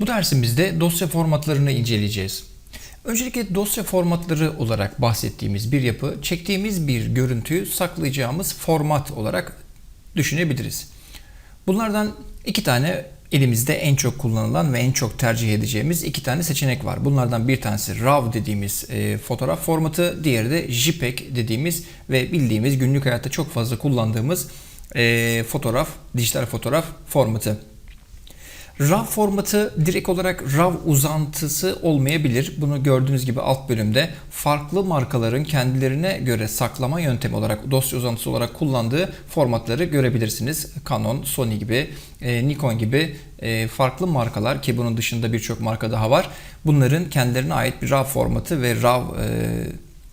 Bu dersimizde dosya formatlarını inceleyeceğiz. Öncelikle dosya formatları olarak bahsettiğimiz bir yapı, çektiğimiz bir görüntüyü saklayacağımız format olarak düşünebiliriz. Bunlardan iki tane elimizde en çok kullanılan ve en çok tercih edeceğimiz iki tane seçenek var. Bunlardan bir tanesi RAW dediğimiz e, fotoğraf formatı, diğeri de JPEG dediğimiz ve bildiğimiz günlük hayatta çok fazla kullandığımız e, fotoğraf, dijital fotoğraf formatı. RAW formatı direkt olarak RAW uzantısı olmayabilir. Bunu gördüğünüz gibi alt bölümde farklı markaların kendilerine göre saklama yöntemi olarak dosya uzantısı olarak kullandığı formatları görebilirsiniz. Canon, Sony gibi, e, Nikon gibi e, farklı markalar ki bunun dışında birçok marka daha var. Bunların kendilerine ait bir RAW formatı ve RAW e,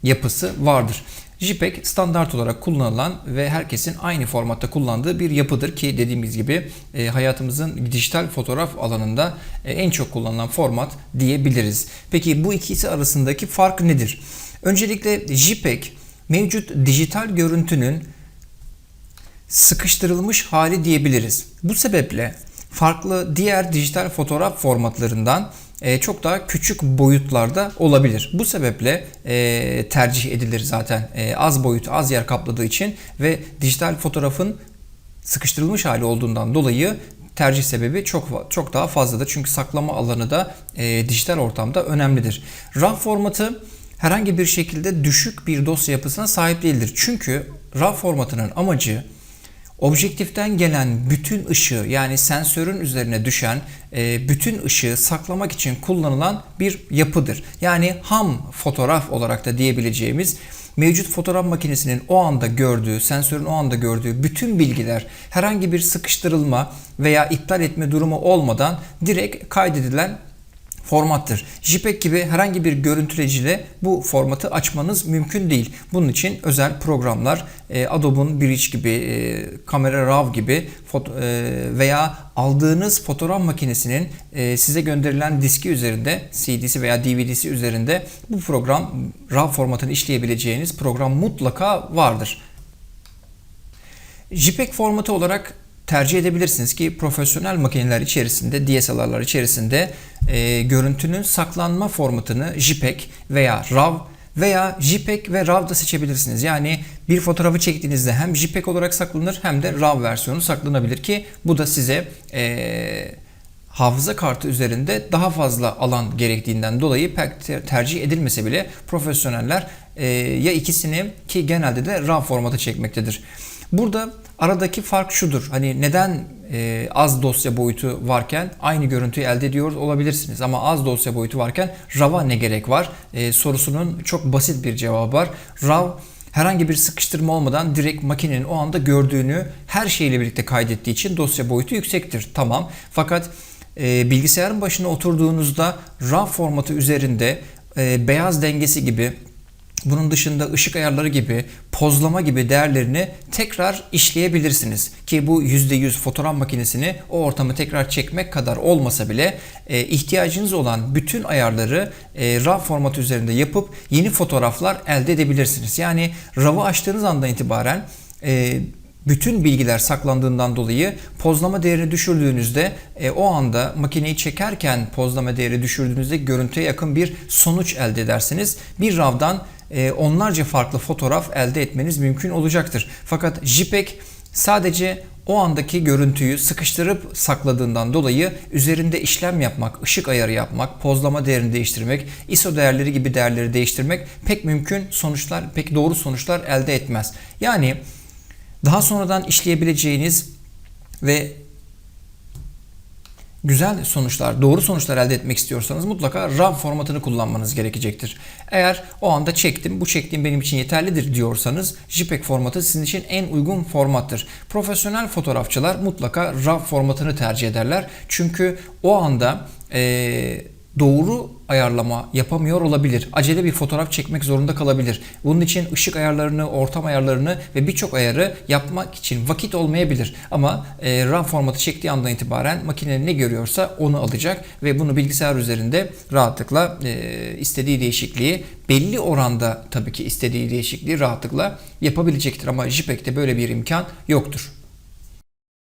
yapısı vardır. JPEG standart olarak kullanılan ve herkesin aynı formatta kullandığı bir yapıdır ki dediğimiz gibi e, hayatımızın dijital fotoğraf alanında e, en çok kullanılan format diyebiliriz. Peki bu ikisi arasındaki fark nedir? Öncelikle JPEG mevcut dijital görüntünün sıkıştırılmış hali diyebiliriz. Bu sebeple farklı diğer dijital fotoğraf formatlarından e, çok daha küçük boyutlarda olabilir. Bu sebeple e, tercih edilir zaten e, az boyut, az yer kapladığı için ve dijital fotoğrafın sıkıştırılmış hali olduğundan dolayı tercih sebebi çok çok daha fazladır. Çünkü saklama alanı da dijital ortamda önemlidir. RAW formatı herhangi bir şekilde düşük bir dosya yapısına sahip değildir. Çünkü RAW formatının amacı objektiften gelen bütün ışığı yani sensörün üzerine düşen e, bütün ışığı saklamak için kullanılan bir yapıdır. Yani ham fotoğraf olarak da diyebileceğimiz mevcut fotoğraf makinesinin o anda gördüğü, sensörün o anda gördüğü bütün bilgiler herhangi bir sıkıştırılma veya iptal etme durumu olmadan direkt kaydedilen formattır. JPEG gibi herhangi bir görüntüleciyle bu formatı açmanız mümkün değil. Bunun için özel programlar e, Adobe'un Bridge gibi, e, Camera Raw gibi e, veya aldığınız fotoğraf makinesinin size gönderilen diski üzerinde, CD'si veya DVD'si üzerinde bu program RAW formatını işleyebileceğiniz program mutlaka vardır. JPEG formatı olarak tercih edebilirsiniz ki profesyonel makineler içerisinde, DSLR'lar içerisinde e, görüntünün saklanma formatını JPEG veya RAW veya JPEG ve RAW da seçebilirsiniz. Yani bir fotoğrafı çektiğinizde hem JPEG olarak saklanır hem de RAW versiyonu saklanabilir ki bu da size e, hafıza kartı üzerinde daha fazla alan gerektiğinden dolayı pek tercih edilmese bile profesyoneller e, ya ikisini ki genelde de RAW formatı çekmektedir. Burada aradaki fark şudur. Hani neden e, az dosya boyutu varken aynı görüntüyü elde ediyor olabilirsiniz ama az dosya boyutu varken RAW'a ne gerek var? E, sorusunun çok basit bir cevabı var. RAW herhangi bir sıkıştırma olmadan direkt makinenin o anda gördüğünü her şeyle birlikte kaydettiği için dosya boyutu yüksektir. Tamam. Fakat e, bilgisayarın başına oturduğunuzda RAW formatı üzerinde e, beyaz dengesi gibi bunun dışında ışık ayarları gibi, pozlama gibi değerlerini tekrar işleyebilirsiniz. Ki bu %100 fotoğraf makinesini o ortamı tekrar çekmek kadar olmasa bile e, ihtiyacınız olan bütün ayarları e, RAW formatı üzerinde yapıp yeni fotoğraflar elde edebilirsiniz. Yani RAW'ı açtığınız andan itibaren e, bütün bilgiler saklandığından dolayı pozlama değerini düşürdüğünüzde e, o anda makineyi çekerken pozlama değeri düşürdüğünüzde görüntüye yakın bir sonuç elde edersiniz. Bir RAW'dan onlarca farklı fotoğraf elde etmeniz mümkün olacaktır. Fakat JPEG sadece o andaki görüntüyü sıkıştırıp sakladığından dolayı üzerinde işlem yapmak, ışık ayarı yapmak, pozlama değerini değiştirmek, ISO değerleri gibi değerleri değiştirmek pek mümkün sonuçlar, pek doğru sonuçlar elde etmez. Yani daha sonradan işleyebileceğiniz ve güzel sonuçlar, doğru sonuçlar elde etmek istiyorsanız mutlaka RAW formatını kullanmanız gerekecektir. Eğer o anda çektim, bu çektiğim benim için yeterlidir diyorsanız JPEG formatı sizin için en uygun formattır. Profesyonel fotoğrafçılar mutlaka RAW formatını tercih ederler. Çünkü o anda ee, doğru ayarlama yapamıyor olabilir. Acele bir fotoğraf çekmek zorunda kalabilir. Bunun için ışık ayarlarını, ortam ayarlarını ve birçok ayarı yapmak için vakit olmayabilir. Ama e, RAM formatı çektiği andan itibaren makinenin ne görüyorsa onu alacak ve bunu bilgisayar üzerinde rahatlıkla e, istediği değişikliği belli oranda tabii ki istediği değişikliği rahatlıkla yapabilecektir. Ama JPEG'de böyle bir imkan yoktur.